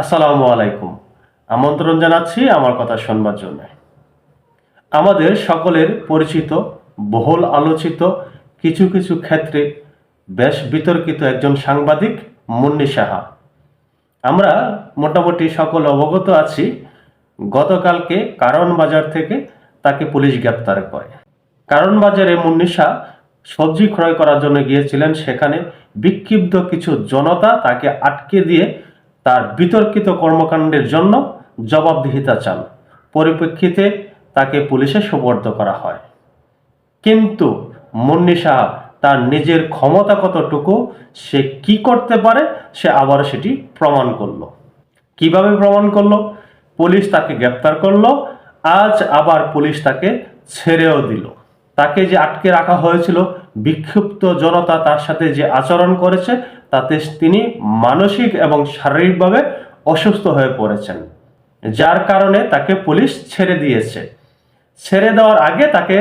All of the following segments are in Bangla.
আসসালামু আলাইকুম। আমন্ত্রণ জানাচ্ছি আমার কথা শুনবার জন্য। আমাদের সকলের পরিচিত, বহুল আলোচিত, কিছু কিছু ক্ষেত্রে বেশ বিতর্কিত একজন সাংবাদিক মুন্নি সাহা। আমরা মোটামুটি সকল অবগত আছি, গতকালকে কারণ বাজার থেকে তাকে পুলিশ গ্রেপ্তার করে। কারণ বাজারে মুন্নি শাহ সবজি ক্রয় করার জন্য গিয়েছিলেন, সেখানে বিক্ষিপ্ত কিছু জনতা তাকে আটকে দিয়ে তার বিতর্কিত কর্মকাণ্ডের জন্য জবাবদিহিতা চান। পরিপ্রেক্ষিতে তাকে পুলিশে সোপর্দ করা হয়। কিন্তু মুন্নি শাহ তার নিজের ক্ষমতা কতটুকু, সে কি করতে পারে, সে আবার সেটি প্রমাণ করল। কীভাবে প্রমাণ করল? পুলিশ তাকে গ্রেপ্তার করল, আজ আবার পুলিশ তাকে ছেড়েও দিল। তাকে যে আটকে রাখা হয়েছিল বিক্ষিপ্ত জনতা তার সাথে যে আচরণ করেছে তাতে তিনি মানসিক এবং শারীরিকভাবে অসুস্থ হয়ে পড়েছেন, যার কারণে তাকে পুলিশ ছেড়ে দিয়েছে। ছেড়ে দেওয়ার আগে তাকে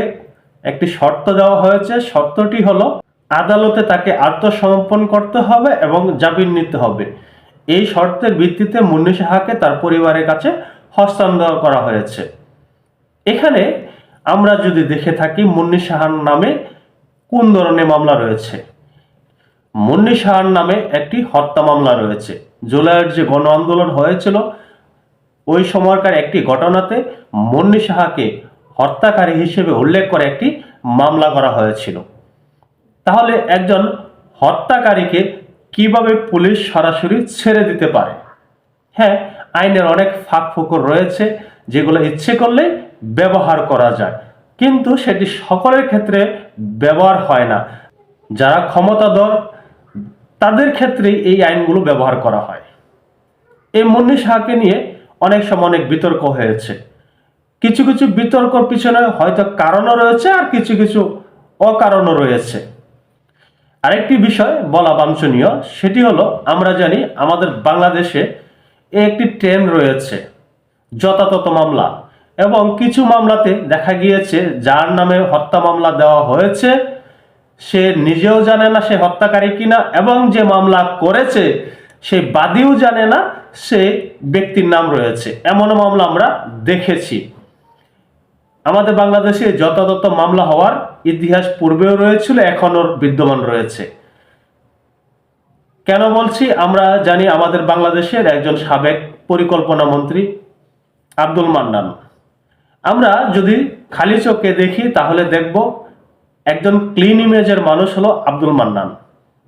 একটি শর্ত দেওয়া হয়েছে। শর্তটি হলো, আদালতে তাকে আত্মসমর্পণ করতে হবে এবং জামিন নিতে হবে। এই শর্তের ভিত্তিতে মুন্নি সাহাকে তার পরিবারের কাছে হস্তান্তর করা হয়েছে। এখানে আমরা যদি দেখে থাকি, মুন্নি সাহার নামে কোন ধরনের মামলা রয়েছে? মুন্নি সাহার নামে একটি হত্যা মামলা রয়েছে। জুলাইয়ের যে গণ আন্দোলন হয়েছিল, ওই সময়কার একটি ঘটনাতে মুন্নি সাহাকে হত্যাকারী হিসেবে উল্লেখ করে একটি মামলা করা হয়েছিল। তাহলে একজন হত্যাকারীকে কীভাবে পুলিশ সরাসরি ছেড়ে দিতে পারে? হ্যাঁ আইনের অনেক ফাঁক ফুকর রয়েছে, যেগুলো ইচ্ছে করলে ব্যবহার করা যায়। কিন্তু সেটি সকলের ক্ষেত্রে ব্যবহার হয় না। যারা ক্ষমতাধর তাদের ক্ষেত্রে এই আইনগুলো ব্যবহার করা হয়। এই মুন্নি শাহকে নিয়ে অনেক সময় অনেক বিতর্ক হয়েছে। কিছু কিছু বিতর্কর পিছনে হয়তো কারণও রয়েছে আর কিছু কিছু অকারণও রয়েছে। আরেকটি বিষয় বলা বাঞ্ছনীয়, সেটি হলো আমরা জানি আমাদের বাংলাদেশে একটি ট্রেন রয়েছে, যথাযথ মামলা। এবং কিছু মামলাতে দেখা গিয়েছে যার নামে হত্যা মামলা দেওয়া হয়েছে। সে নিজেও জানে না সে হত্যাকারী কিনা এবং যে মামলা করেছে, সে বাদীও জানে না সে ব্যক্তির নাম রয়েছে। এমনও মামলা আমরা দেখেছি। আমাদের বাংলাদেশে যথাযথ মামলা হওয়ার ইতিহাস পূর্বেও রয়েছিল, এখনও বিদ্যমান রয়েছে। কেন বলছি? আমরা জানি আমাদের বাংলাদেশের একজন সাবেক পরিকল্পনা মন্ত্রী আব্দুল মান্নান। আমরা যদি খালি চোখে দেখি, তাহলে দেখব একজন ক্লিন ইমেজের মানুষ হলো আব্দুল মান্নান।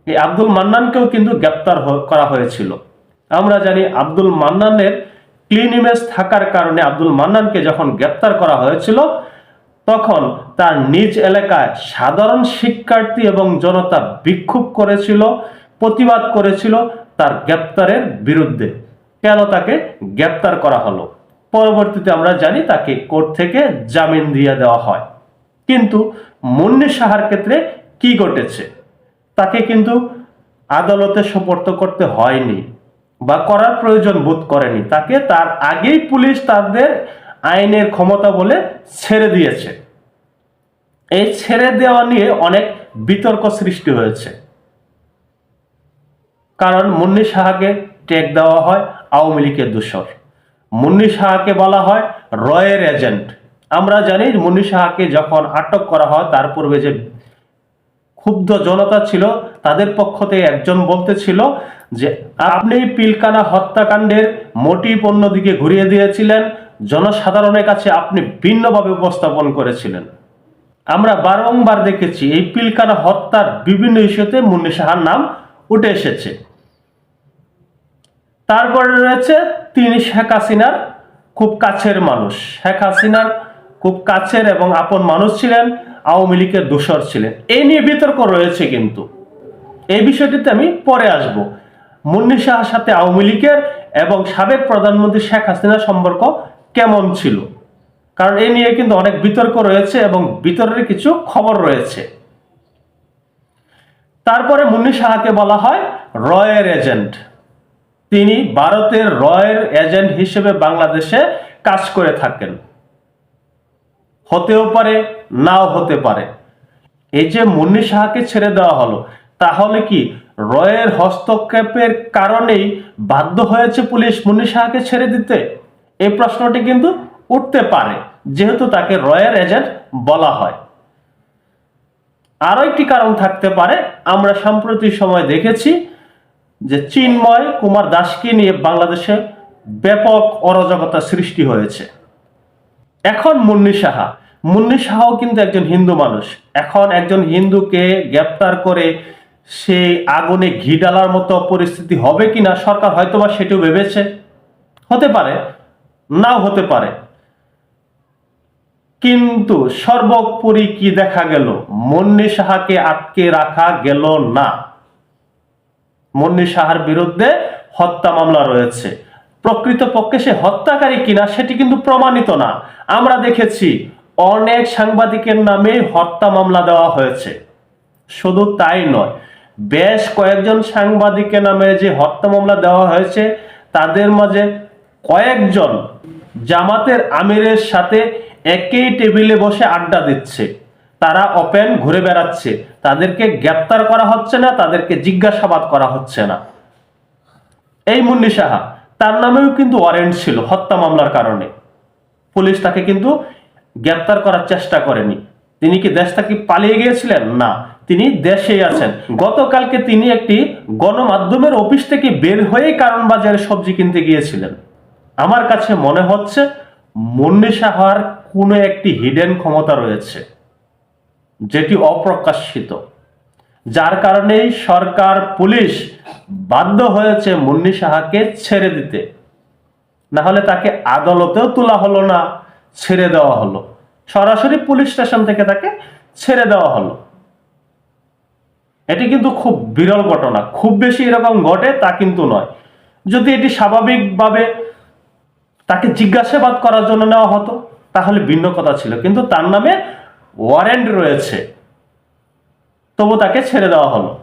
এই আব্দুল মান্নানকেও কিন্তু গ্রেপ্তার করা হয়েছিল। আমরা জানি আব্দুল মান্নানের ক্লিন ইমেজ থাকার কারণে আব্দুল মান্নানকে যখন গ্রেপ্তার করা হয়েছিল, তখন তার নিজ এলাকায় সাধারণ শিক্ষার্থী এবং জনতা বিক্ষোভ করেছিল, প্রতিবাদ করেছিল তার গ্রেপ্তারের বিরুদ্ধে। কেন তাকে গ্রেপ্তার করা হলো? পরবর্তীতে আমরা জানি তাকে কোর্ট থেকে জামিন দিয়ে দেওয়া হয়। কিন্তু মুন্নি সাহার ক্ষেত্রে কি ঘটেছে? তাকে কিন্তু আদালতে সোপর্দ করতে হয়নি বা করার প্রয়োজন বোধ করেনি। তাকে তার আগেই পুলিশ তাদের আইনের ক্ষমতা বলে ছেড়ে দিয়েছে। এই ছেড়ে দেওয়া নিয়ে অনেক বিতর্ক সৃষ্টি হয়েছে। কারণ মুন্নি সাহাকে ট্যাগ দেওয়া হয় আওয়ামী লীগের দূষর। মুন্নি সাহাকে বলা হয় রয়ের এজেন্ট। আমরা জানি মুন্নি সাহাকে যখন আটক করা হয়, তার পূর্বে যে ক্ষুব্ধ জনতা ছিল, তাদের পক্ষ থেকে একজন বলতেছিল যে, আপনি পিলকানা হত্যাকাণ্ডের মোটিভ অন্যদিকে ঘুরিয়ে দিয়েছিলেন। জনসাধারণের কাছে আপনি ভিন্নভাবে উপস্থাপন করেছিলেন। আমরা বারংবার দেখেছি, এই পিলকানা হত্যার বিভিন্ন ইস্যুতে মুন্নি সাহার নাম উঠে এসেছে। তারপরে রয়েছে তিনি শেখ হাসিনার খুব কাছের মানুষ। শেখ হাসিনার খুব কাছের এবং আপন মানুষ ছিলেন, আওয়ামী লীগের দোসর ছিলেন। এই নিয়ে বিতর্ক রয়েছে কিন্তু। এই বিষয়টিতে আমি পরে আসব। মুন্নি শাহর সাথে আওয়ামী লীগের এবং সাবেক প্রধানমন্ত্রী শেখ হাসিনার সম্পর্ক কেমন ছিল? কারণ এই নিয়ে কিন্তু অনেক বিতর্ক রয়েছে এবং বিতর্কের কিছু খবর রয়েছে। তারপরে মুন্নি সাহাকে বলা হয় রয়ের এজেন্ট। তিনি ভারতের রয়ের এজেন্ট হিসেবে বাংলাদেশে কাজ করে থাকেন। হতেও পারে, নাও হতে পারে। এই যে মুন্নি সাহাকে ছেড়ে দেওয়া হলো, তাহলে কি রয়ের হস্তক্ষেপের কারণেই বাধ্য হয়েছে পুলিশ মুন্নি সাহাকে ছেড়ে দিতে? এই প্রশ্নটি কিন্তু উঠতে পারে, যেহেতু তাকে রয়ের এজেন্ট বলা হয়। আরও একটি কারণ থাকতে পারে, আমরা সাম্প্রতিক সময় দেখেছি যে চিন্ময় কুমার দাসকে নিয়ে বাংলাদেশে ব্যাপক অরাজকতা সৃষ্টি হয়েছে। এখন মুন্নি সাহা। মুন্নি সাহাও কিন্তু একজন হিন্দু মানুষ। এখন একজন হিন্দুকে গ্রেপ্তার করে সেই আগুনে ঘি ডালার মতো পরিস্থিতি হবে কিনা সরকার হয়তোবা সেটিও ভেবেছে। হতে পারে, নাও হতে পারে। কিন্তু সর্বোপরি কি দেখা গেল? মন্নি সাহাকে আটকে রাখা গেল না। মন্নি সাহার বিরুদ্ধে হত্যা মামলা রয়েছে। প্রকৃতপক্ষে সে হত্যাকারী কিনা সেটি কিন্তু প্রমাণিত না। আমরা দেখেছি অনেক সাংবাদিকের নামে হত্যা মামলা দেওয়া হয়েছে। শুধু তাই নয়, বেশ কয়েকজন সাংবাদিকের নামে যে হত্যা মামলা দেওয়া হয়েছে, তাদের মাঝে কয়েকজন জামাতের আমিরের সাথে একই টেবিলে বসে আড্ডা দিচ্ছে। তারা ওপেন ঘুরে বেড়াচ্ছে। তাদেরকে গ্রেপ্তার করা হচ্ছে না, তাদেরকে জিজ্ঞাসাবাদ করা হচ্ছে না। এই মুন্নি সাহা তার নামেও কিন্তু ওয়ারেন্ট ছিল হত্যা মামলার কারণে। পুলিশ তাকে কিন্তু গ্রেপ্তার করার চেষ্টা করেনি। তিনি কি দেশ থেকে পালিয়ে গিয়েছিলেন? না। তিনি দেশেই আছেন। গতকালকে তিনি একটি গণমাধ্যমের অফিস থেকে বের হয়েই কারণ বাজারে সবজি কিনতে গিয়েছিলেন। আমার কাছে মনে হচ্ছে মুন্নি সাহার কোনো একটি হিডেন ক্ষমতা রয়েছে, যেটি অপ্রকাশিত। যার কারণেই সরকার, পুলিশ বাধ্য হয়েছে মুন্নি সাহাকে ছেড়ে দিতে। না হলে তাকে আদালতেও তোলা হলো না, ছেড়ে দেওয়া হলো। সরাসরি পুলিশ স্টেশন থেকে তাকে ছেড়ে দেওয়া হলো। এটি কিন্তু খুব বিরল ঘটনা। খুব বেশি এরকম ঘটে তা কিন্তু নয়। যদি এটি স্বাভাবিকভাবে তাকে জিজ্ঞাসাবাদ করার জন্য নেওয়া হতো, তাহলে ভিন্ন কথা ছিল। কিন্তু তার নামে ওয়ারেন্ট রয়েছে। তবু তাকে ছেড়ে দেওয়া হলো।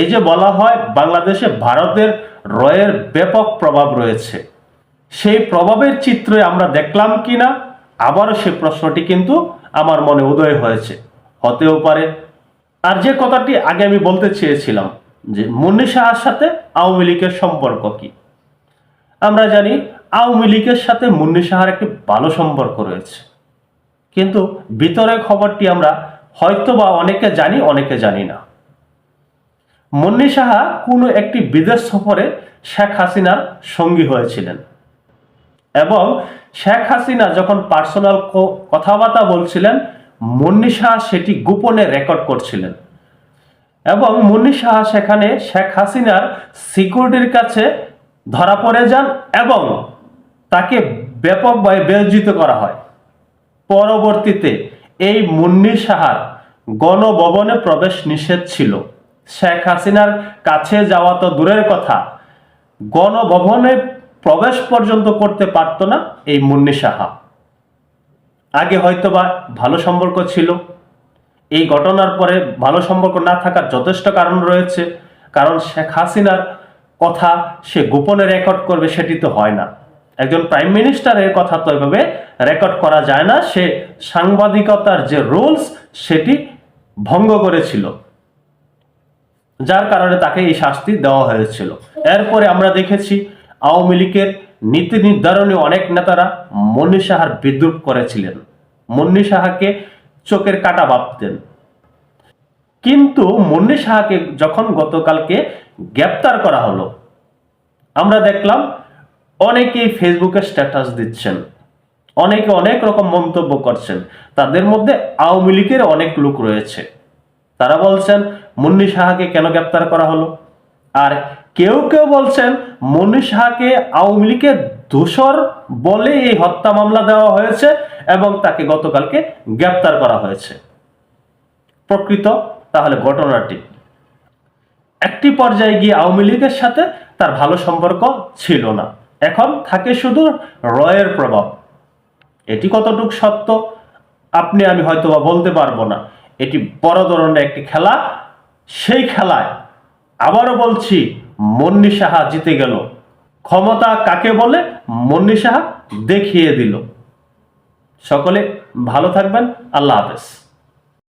এই যে বলা হয় বাংলাদেশে ভারতের রয়ের ব্যাপক প্রভাব রয়েছে, সেই প্রভাবের চিত্রে আমরা দেখলাম কিনা? আবারও সে প্রশ্নটি কিন্তু আমার মনে উদয় হয়েছে। হতেও পারে। আর যে কথাটি আগে আমি বলতে চেয়েছিলাম যে মুন্নি সাহার সাথে আওয়ামী লীগের সম্পর্ক কি? আমরা জানি আওয়ামী লীগের সাথে মুন্নি সাহার একটি ভালো সম্পর্ক রয়েছে। কিন্তু ভিতরের খবরটি আমরা হয়তো বা অনেকে জানি অনেকে জানি না। মুন্নি সাহা কোনো একটি বিদেশ সফরে শেখ হাসিনার সঙ্গী হয়েছিলেন। এবং শেখ হাসিনা যখন পার্সোনাল কথাবার্তা বলছিলেন, মুন্নি সাহা সেটি গোপনে রেকর্ড করছিলেন। এবং মুন্নি সাহা সেখানে শেখ হাসিনার সিকিউরিটির কাছে ধরা পড়ে যান এবং তাকে ব্যাপকভাবে বেজ্জিত করা হয়। পরবর্তীতে এই মুন্নি সাহার গণভবনে প্রবেশ নিষেধ ছিল। শেখ হাসিনার কাছে যাওয়া তো দূরের কথা। গণভবনে প্রবেশ পর্যন্ত করতে পারত না এই মুন্নি সাহা। আগে হয়তোবা ভালো সম্পর্ক ছিল। এই ঘটনার পরে ভালো সম্পর্ক না থাকার যথেষ্ট কারণ রয়েছে। কারণ শেখ হাসিনার কথা সে গোপনে রেকর্ড করবে সেটি তো হয় না। একজন প্রাইম মিনিস্টারের কথা তো এভাবে রেকর্ড করা যায় না। সে সাংবাদিকতার যে রুলস, সেটি ভঙ্গ করেছিল। যার কারণে তাকে এই শাস্তি দেওয়া হয়েছিল। এরপরে আমরা দেখেছি, আওয়ামী লীগের নীতি নির্ধারণী অনেক নেতারা মন্নি সাহার বিদ্রুপ করেছিলেন। মন্নি সাহাকে চোখের কাটা ভাবতেন। কিন্তু মন্নি সাহাকে যখন গতকালকে গ্রেপ্তার করা হলো, আমরা দেখলাম অনেকেই ফেসবুকে স্ট্যাটাস দিচ্ছেন। অনেকে অনেক রকম মন্তব্য করছেন। তাদের মধ্যে আওয়ামী লীগের অনেক লোক রয়েছে। তারা বলছেন মুন্নি সাহাকে কেন গ্রেপ্তার করা হলো? আর কেউ কেউ বলছেন, মুন্নি সাহাকে আওয়ামী লীগের দোষর বলে এই হত্যা মামলা দেওয়া হয়েছে এবং তাকে গতকালকে গ্রেপ্তার করা হয়েছে। প্রকৃত, তাহলে ঘটনাটি একটি পর্যায়ে গিয়ে আওয়ামী লীগের সাথে তার ভালো সম্পর্ক ছিল না। এখন থাকে শুধু রয়ের প্রভাব। এটি কতটুক সত্য, আপনি, আমি হয়তো বা বলতে পারব না। এটি বড় ধরনের একটি খেলা সেই খেলায় আবারও বলছি, মন্নি সাহা জিতে গেল। ক্ষমতা কাকে বলে? মন্নি সাহা দেখিয়ে দিল। সকলে ভালো থাকবেন। আল্লাহ হাফেজ।